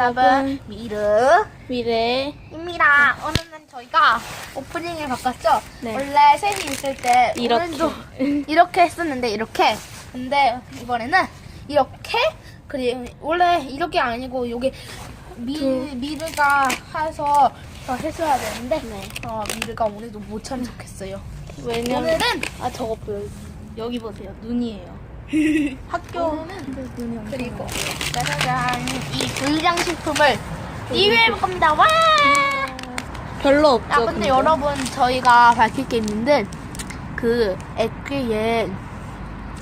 여러분 미르입니다. 미래. 오늘은 저희가 오프닝을 바꿨죠. 네. 원래 셋이 있을 때 이렇게. 오늘도 이렇게 했었는데 이렇게. 근데 이번에는 이렇게 그리고 원래 이렇게 아니고 여기 미 미르가 해서 더 했어야 되는데 네. 어, 미르가 오늘도 못 참석했어요. 왜냐면 오늘은 아 저거 보여. 여기 보세요. 눈이에요. 학교 엄청 그리고 짜자잔 이 불량식품을 리뷰해볼 겁니다. 와! 별로 없죠. 아 근데 여러분 저희가 밝힐 게 있는데 그 액괴에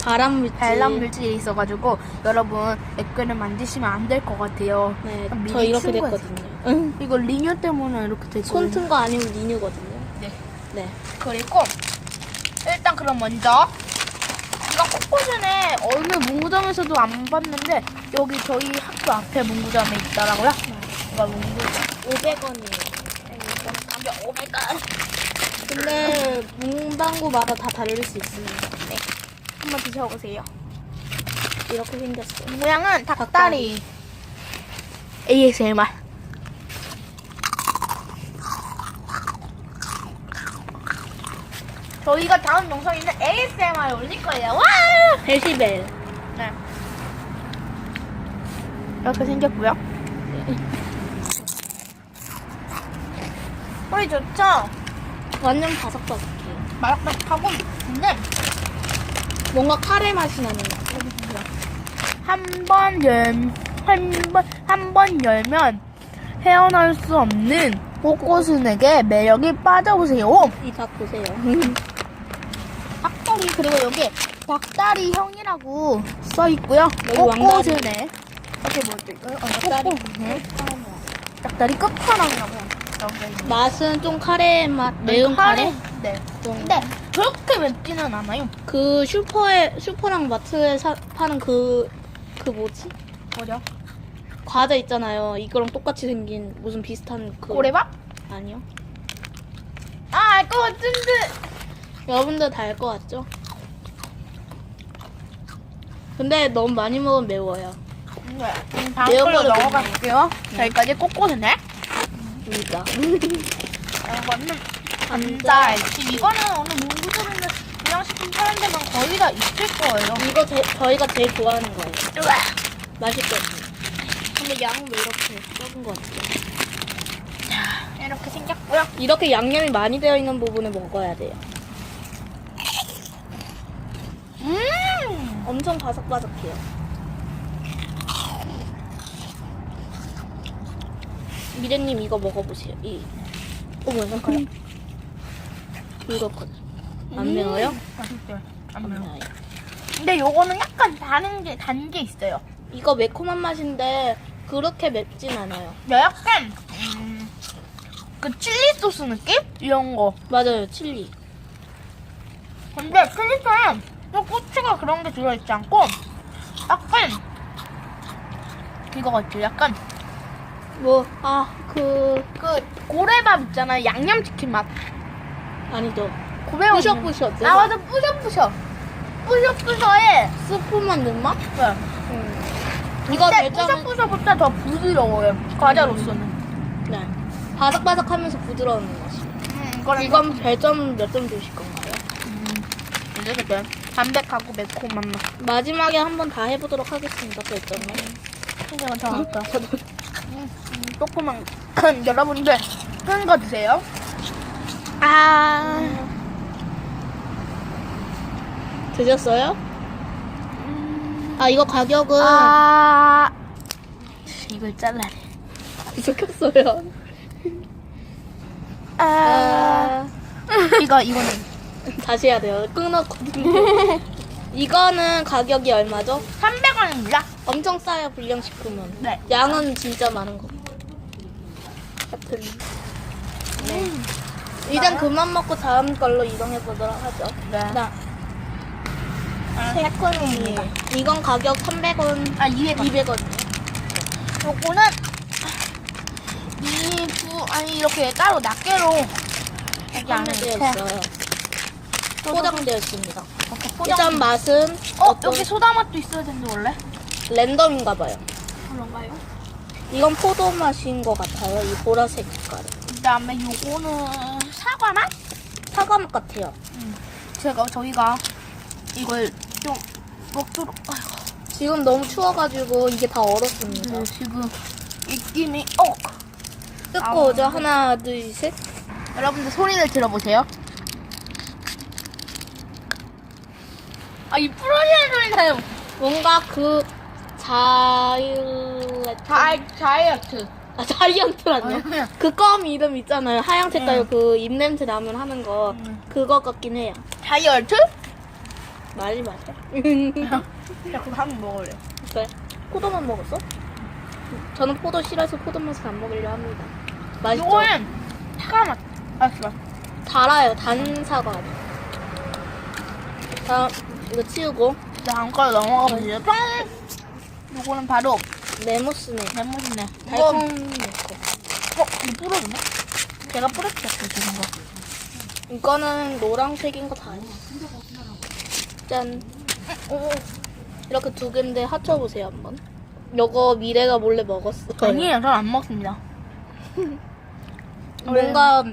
바람 물질. 발람 물질이 있어가지고 여러분 액괴를 만드시면 안 될 것 같아요. 네. 미리 저 이렇게. 됐거든요. 응. 이거 리뉴 때문에 이렇게 됐거든요. 콘튼 거 아니면 리뉴거든요. 네. 네. 그리고 일단 그럼 먼저 코코전에 어느 문구점에서도 안 봤는데 여기 저희 학교 앞에 문구점에 있더라고요. 이거 문구점. 500원이에요. 가격 500원. 근데 문방구마다 다 다를 수 있습니다. 네. 한번 드셔보세요. 이렇게 생겼어요. 모양은 닭다리. ASMR. 저희가 다음 영상에는 ASMR 올릴 거예요. 와! 데시벨. 네. 이렇게 생겼고요. 소리 좋죠? 완전 바삭바삭해요. 마락마락하고 근데 뭔가 카레 맛이 나는 거. 한번 열, 한 번, 한 번 열면 헤어날 수 없는 꼬꼬순에게 매력이 빠져보세요. 이닭 보세요. 닭다리, 그리고 여기 닭다리 형이라고 써 있고요. 여기 왕다리. 꼬꼬순에. 이렇게 이거? 어, 닭다리. 끝판왕이라고. 맛은 좀 카레 맛, 매운 카레? 네. 좀. 근데 그렇게 맵지는 않아요. 그 슈퍼에, 슈퍼랑 마트에 사, 파는 그, 그 뭐지? 뭐죠? 과자 있잖아요. 이거랑 똑같이 생긴 무슨 비슷한 그. 고래밥? 아니요. 아, 알것 같은데. 여러분들 다 알 것 같죠? 근데 너무 많이 먹으면 매워요. 네. 음, 다음 매운 걸로 거를 넘어갈게요. 여기까지. 입니다. 이거는 감자. 지금 이거는 어느 문구점이나 불량식품 파는 데만 거의 다 있을 거예요. 이거 제, 저희가 제일 좋아하는 거예요. 맛있거든요. 근데 양은 왜 이렇게 적은 것 같아요? 이렇게 생겼고요. 이렇게 양념이 많이 되어 있는 부분을 먹어야 돼요. 음. 엄청 바삭바삭해요. 미래님 이거 먹어보세요. 이 어머 잠깐만. 이거거든. 안 매워요? 맛있어요. 안안 매워. 근데 요거는 약간 다른 게, 단 게 있어요. 이거 매콤한 맛인데 그렇게 맵진 않아요. 야, 약간, 음, 그 칠리 소스 느낌? 이런 거. 맞아요, 칠리. 근데 칠리처럼 또 고추가 그런 게 들어있지 않고, 약간, 이거 같죠? 약간, 뭐, 아, 그, 그, 고래밥 있잖아요. 양념치킨 맛. 아니죠. 고래밥. 뿌셔뿌셔. 아, 맞아. 뿌셔뿌셔. 뿌셔뿌셔에, 스프만 넣은 맛? 네. 음. 이거 근데 별점은, 뿌셔뿌셔보다 더 부드러워요. 과자로서는. 네. 바삭바삭하면서 부드러운 맛이. 음, 이거는 이건 별점 몇 점 주실 건가요? 이렇게 담백하고 매콤한 맛. 마지막에 한번 다 해보도록 하겠습니다, 별점을. 한개만 더 할까? 음, 조그만 여러분들 큰 거 드세요. 아, 드셨어요? 아, 이거 가격은. 아, 이걸 잘라야 돼. 섞였어요. 아, 이거 이거는 다시 해야 돼요. 끊었거든요. 이거는 가격이 얼마죠? 300원입니다. 엄청 싸요, 불량식품은. 네. 양은 진짜 많은 거. 하여튼. 네. 일단 그만 먹고 다음 걸로 이동해 보도록 하죠. 네. 나 아, 세컨이 이건 가격 300원, 아, 200원. 200원. 요거는 이부 아니 이렇게 따로 낱개로 여기 안에 이렇게 있어요. 포장되어 있습니다. 이렇게 일단 포장. 맛은 어 어떤 여기 소다 맛도 있어야 되는데 원래 랜덤인가 봐요. 그런가요? 이건 포도 맛인 것 같아요. 이 보라색 색깔. 그다음에 요거는 사과 맛? 사과 맛 같아요. 제가 저희가 이걸 좀 먹도록. 아이고. 지금 너무 추워가지고 이게 다 얼었습니다. 네, 지금 입김이 어. 뜯고 오죠. 하나, 둘, 셋. 여러분들 소리를 들어보세요. 아, 이 부러지는 소리 나요. 뭔가 그 자일레 자, 자이어트. 아 자이언트라뇨. 아니요. 그껌 이름 있잖아요. 하얀 색 깔 응. 그 입냄새 나면 하는 거 응. 그거 같긴 해요. 자이어트? 말이 맞아. 자, 그거 한번 먹을래요. 그래? 포도만 먹었어? 저는 포도 싫어서 포도 맛을 안 먹으려 합니다. 맛있죠? 요거는 사과 맛. 알았어. 달아요. 단 사과. 다음 이거 치우고 다음 걸로 넘어가 보시죠. 뿅! 요거는 바로 네모스네. 이거, 달콤 어, 네모. 이거 뿌려주네? 제가 뿌렸죠, 지금 거. 이거는 노란색인 거 다 아니야. 짠. 오, 이렇게 두 개인데 합쳐보세요 한번. 요거 미래가 몰래 먹었어. 아니에요, 전 안 먹습니다. 뭔가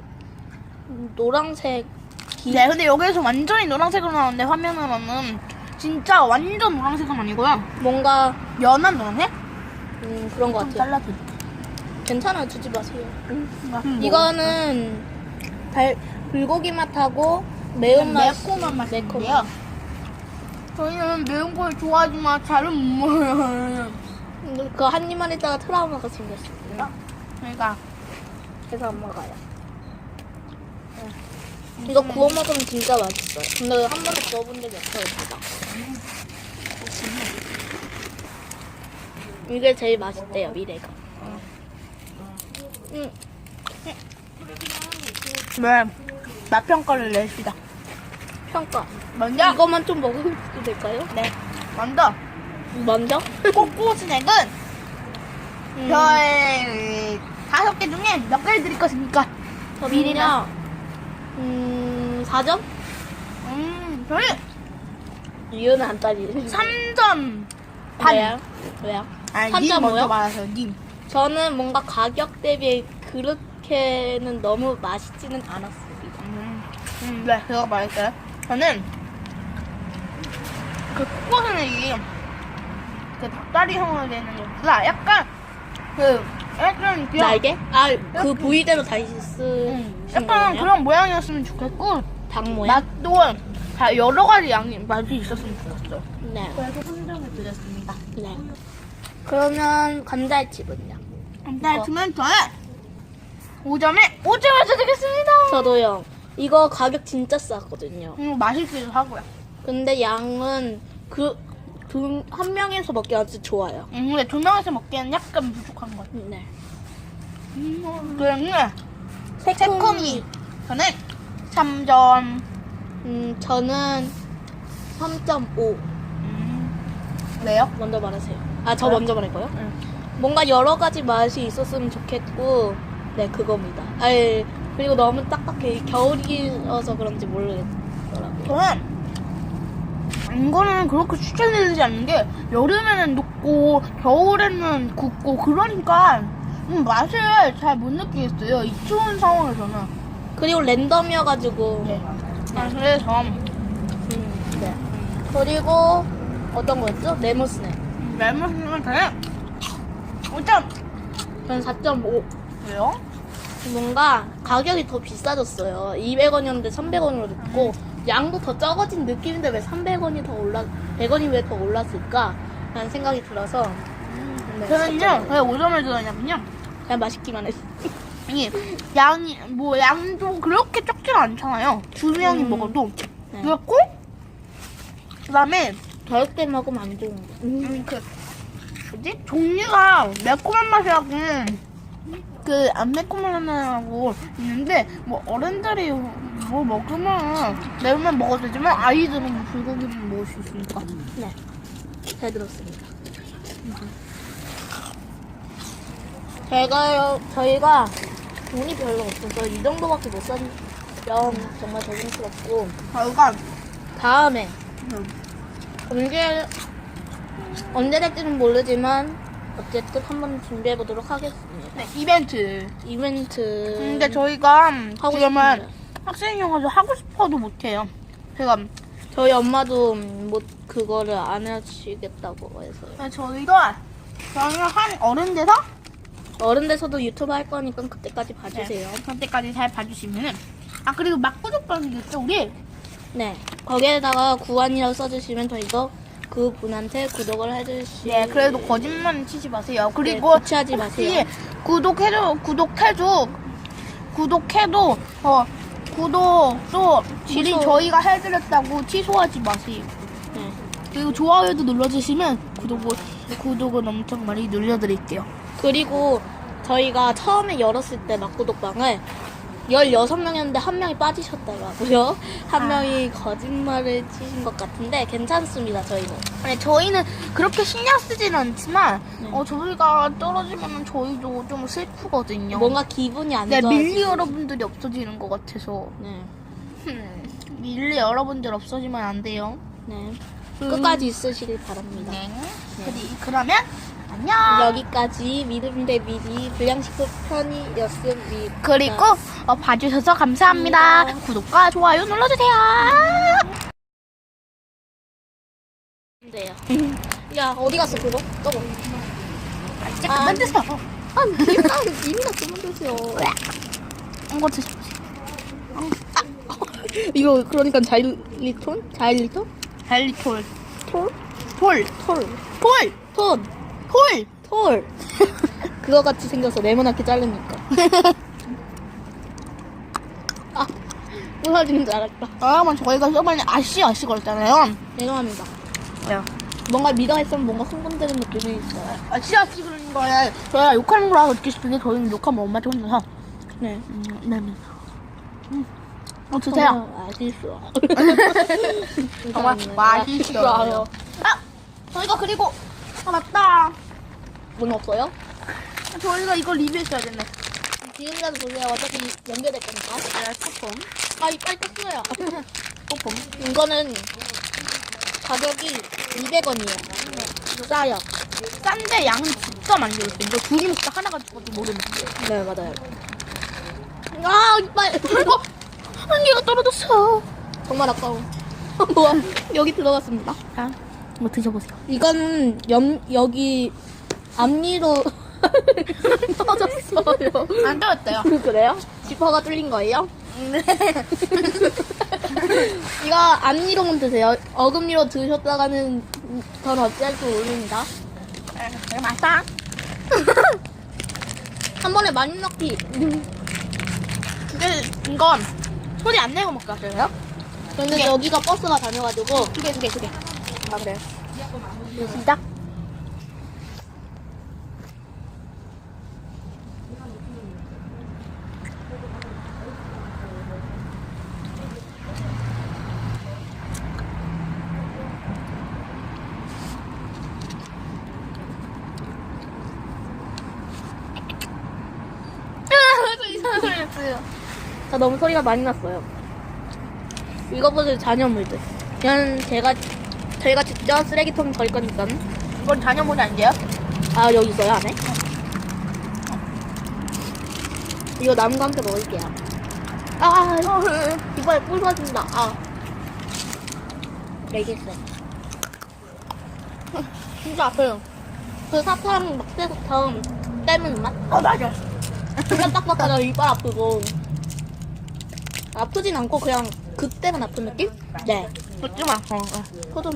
노란색 기... 네, 근데 여기에서 완전히 노란색으로 나오는데 화면으로는 진짜 완전 노란색은 아니고요. 뭔가 연한 노란색? 음, 그런 것 좀 같아요. 잘라드릴게요. 괜찮아요. 주지 마세요. 음, 이거는 발, 불고기 맛하고 매운맛 매콤한 맛인데요. 저희는 매운 걸 좋아하지만 잘은 못 먹어요. 그한 입만 있다가 트라우마가 생겼습니다. 그러니까 그래서 안 먹어요. 이거 구워 먹으면 진짜 맛있어요. 근데 한 번도 구워본 적이 없어요, 제가. 이게 제일 맛있대요, 미래가. 음, 네, 맛 평가를 냅시다. 평가. 먼저 이거만 좀 먹어도 될까요? 네, 먼저 먼저? 꼬꼬스넥은 음, 저의 다섯 개 중에 몇 개를 드릴 것입니까? 미리나 음, 4점? 음, 저는 이유는 안 따지죠. 3점 반. 왜요? 왜요? 아니, 삼 님 점 먼저? 말하세요, 님. 저는 뭔가 가격 대비 그렇게는 너무 맛있지는 않았습니다. 음, 음, 네, 제가 말할게요. 저는 그 코코스넥이 그 닭다리 형으로 되는 것보다 약간 그 약간 날개? 아, 그 부위대로 다시 쓰신 약간? 그런 모양이었으면 좋겠고 닭 모양? 맛도 다 여러 가지 양이 맛이 있었으면 좋겠어요. 네. 그래서 3점을 드렸습니다. 네. 그러면 감자칩은요? 감사했으면 저는 5점에 5점을 드리겠습니다. 저도요. 이거 가격 진짜 싸거든요. 음, 맛있기도 하고요. 근데 양은 그, 두, 한 명에서 먹기 아주 좋아요. 음, 근데 두 명이서 먹기에는 약간 부족한 것 같아요. 네. 음, 그러면 새콤이. 저는 3점. 음, 저는 3.5. 음, 왜요? 먼저 말하세요. 아, 저 네. 먼저 말할 거요? 응. 뭔가 여러 가지 맛이 있었으면 좋겠고, 네, 그겁니다. 아예, 그리고 너무 딱딱해. 겨울이어서 그런지 모르겠더라고요. 저는 이거는 그렇게 추천드리지 않는 게 여름에는 녹고 겨울에는 굽고 그러니까 음, 맛을 잘 못 느끼겠어요. 이 추운 상황에서는. 그리고 랜덤이어가지고, 네. 아, 그래서 음, 네. 그리고, 어떤 거였죠? 네모스네. 레몬은 저는 5점. 저는 4.5. 왜요? 뭔가 가격이 더 비싸졌어요. 200원이었는데 300원으로 됐고 양도 더 적어진 느낌인데 왜 300원이 더 올라 100원이 왜 더 올랐을까? 라는 생각이 들어서 네, 저는요, 왜 5점을 드렸냐면요. 그냥 맛있기만 했어. 이 양이 뭐 양도 그렇게 적지 않잖아요. 두 명이 음. 먹어도 네. 그렇고 그다음에 때 먹으면 안 좋은 거. 음, 그 뭐지 종류가 매콤한 맛이라고 그 안 매콤한 맛이라고 있는데 뭐 어른들이 뭐 먹으면 매운맛 먹어도 되지만 아이들은 뭐 불고기만 먹을 수 있으니까. 네. 잘 들었습니다. 제가요, 저희가 돈이 별로 없어서 이 정도밖에 못 사면 정말 죄송스럽고 저희가 다음에 음, 언제 언제 될지는 모르지만 어쨌든 한번 준비해 보도록 하겠습니다. 네, 이벤트. 이벤트. 근데 저희가 하고 지금은 싶은데. 학생이어서 하고 싶어도 못해요. 제가 저희 엄마도 못 그거를 안 하시겠다고 해서요. 네, 저희가 저희가 한 어른 돼서 어른 돼서도 유튜브 할 거니까 그때까지 봐주세요. 그때까지 잘 봐주시면은 아 그리고 막구독방이 있죠 우리 네. 거기에다가 구안이라고 써주시면 저희가 그 분한테 구독을 해주시. 네 그래도 거짓말 치지 마세요 그리고 네, 구치하지 마세요. 혹시 구독해도 구독해도 구독해도 어 구독도 질이 취소. 저희가 해드렸다고 취소하지 마세요 네. 그리고 좋아요도 눌러주시면 구독을 구독은 엄청 많이 눌러드릴게요 그리고 저희가 처음에 열었을 때 막구독방을 16명이었는데 한 명이 빠지셨더라고요. 한 아. 명이 거짓말을 치신 것 같은데 괜찮습니다, 저희는. 네, 저희는 그렇게 신경 쓰지는 않지만 네. 어 저희가 떨어지면 저희도 좀 슬프거든요. 뭔가 기분이 안 네, 좋아. 밀리 여러분들이 없어지는 것 같아서 네. 흠, 밀리 여러분들 없어지면 안 돼요. 네. 음. 끝까지 있으시길 바랍니다. 네. 그리, 그러면 안녕. 여기까지 믿음 대 미리 불량식품 편이었습니다. 그리고 어, 봐주셔서 감사합니다. 감사합니다. 구독과 좋아요 눌러주세요. 돼요. 야 어디 갔어 그거? 저거. 이제 아. 그만 드세요. 아 이미가 이미가 그만 드세요. 이거 드셔보세요. 이거 그러니까 자일리톤? 자일리톤? 헬리톨. 톨? 톨. 톨. 톨. 톤. 톨. 톨. 그거 같이 생겨서 네모나게 자르니까. 아, 부서지는 줄 알았다. 여러분 저희가 저번에 아씨 아씨 걸었잖아요. 죄송합니다. 왜요? 뭔가 미가 했으면 뭔가 흥분되는 느낌이 있어요. 아씨 아씨 그런 거에 저희가 욕하는 거라고 느끼시는데 저희는 욕하면 엄마한테 혼나서 네. 음, 네, 네. 음. 어, 드세요. 정말 맛있어. 정말 맛있어요. 아, 저희가 그리고 아 맞다. 문 없어요? 저희가 이거 리뷰했어야겠네. 지금까지 보세요. 어차피 연결될 거니까. 네, 쿠폰. 아, 이빨 떴어요. 쿠폰. 이거는 가격이 200원이에요. 싸요. 싼데 양은 진짜 많이 들었어요. 이거 둘이 먹다 하나 가지고도 모르는데. 네, 맞아요. 아, 이빨. 어? 한 개가 떨어졌어. 정말 아까워. 뭐야? 여기 들어갔습니다. 자, 뭐 드셔보세요. 이거는 염, 여기 앞니로 터졌어요. 안 떨어졌어요. 그래요? 지퍼가 뚫린 거예요? 네. 이거 앞니로만 드세요. 어금니로 드셨다가는 전 어찌할 줄 모릅니다. 네, 맛있다. 한 번에 많이 넣기. 근데 이건 소리 안 내고 먹게 하세요? 저는 개. 여기가 버스가 다녀가지고 두 개, 두 개, 두 개. 아 그래. 시작. 이상한 소리 했어요. 자 너무 소리가 많이 났어요. 이거보다 잔여물들. 그냥 제가 직접 쓰레기통 버릴 거니까. 이건 잔여물이 아닌데요? 아 여기 있어요 안에? 이거 거 함께 먹을게요. 아 이번에 부서진다. 아. 알겠어요. 진짜 아파요. 그 사탕 막대사탕 떼는 맛? 어, 맞아. 그냥 딱딱하다 이빨 아프고 아프진 않고 그냥 그때만 아픈 느낌? 네. 먹지 마. 어, 어. 포도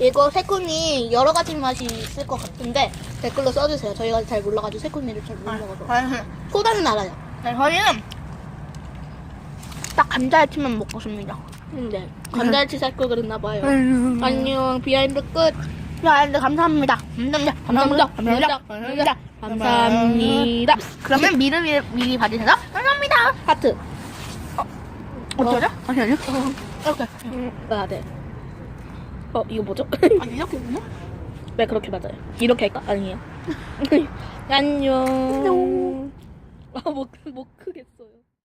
이거 새콤이 여러 가지 맛이 있을 것 같은데 댓글로 써주세요. 저희가 잘 몰라가지고 새콤이를 잘 못 먹어서 아, 소다는 알아요. 네, 저희는 딱 감자튀만 먹고 싶니다. 근데 감자치 살걸 그랬나 봐요. 음. 안녕 비하인드 끝. 야, 근데 감사합니다. 감사합니다. 감사합니다. 감사합니다. 감사합니다. 감사합니다. 그러면 미리 미리, 미리 받으셔서 감사합니다. 하트. 어쩌죠? 아니 아니요. 이렇게. 아 네. 어 이거 뭐죠? 아니 이렇게 있나? 네 그렇게 맞아요. 이렇게 할까? 아니에요. 안녕. 안녕. 아못 못 크겠어요.